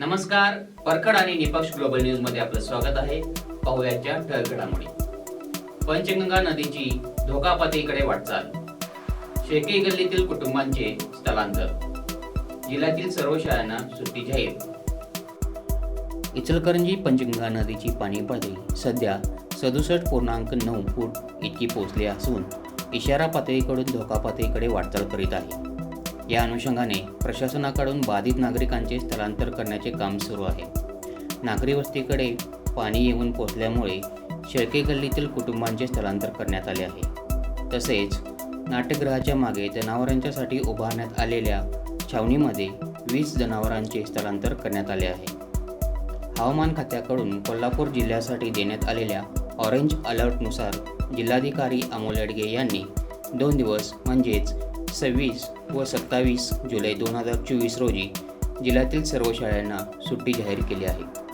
नमस्कार परखड आणि निपक्ष ग्लोबल न्यूजमध्ये आपलं स्वागत आहे. पाहुयाच्या ठळक घडामोडी पंचगंगा नदीची धोकापातळीकडे वाटचाल. शेके गल्लीतील कुटुंबांचे स्थलांतर. जिल्ह्यातील सर्व शाळांना सुट्टी जाहीर. इचलकरंजी पंचगंगा नदीची पाणी पातळी सध्या सदुसष्ट पूर्णांक नऊ फूट इतकी पोहोचली असून इशारा पातळीकडून धोका पातळीकडे वाटचाल करीत आहे. या अनुषंगाने प्रशासनाकडून बाधित नागरिकांचे स्थलांतर करण्याचे काम सुरू आहे. नागरी वस्तीकडे पाणी येऊन पोचल्यामुळे शेळके गल्लीतील कुटुंबांचे स्थलांतर करण्यात आले आहे. तसेच नाट्यगृहाच्या मागे जनावरांच्यासाठी उभारण्यात आलेल्या छावणीमध्ये वीस जनावरांचे स्थलांतर करण्यात आले आहे. हवामान खात्याकडून कोल्हापूर जिल्ह्यासाठी देण्यात आलेल्या ऑरेंज अलर्टनुसार जिल्हाधिकारी अमोल एडगे यांनी दोन दिवस म्हणजेच सव्वीस व सत्तावीस जुलै दोन हजार चोवीस रोजी जिल्ह्यातील सर्व शाळांना सुट्टी जाहीर केली आहे.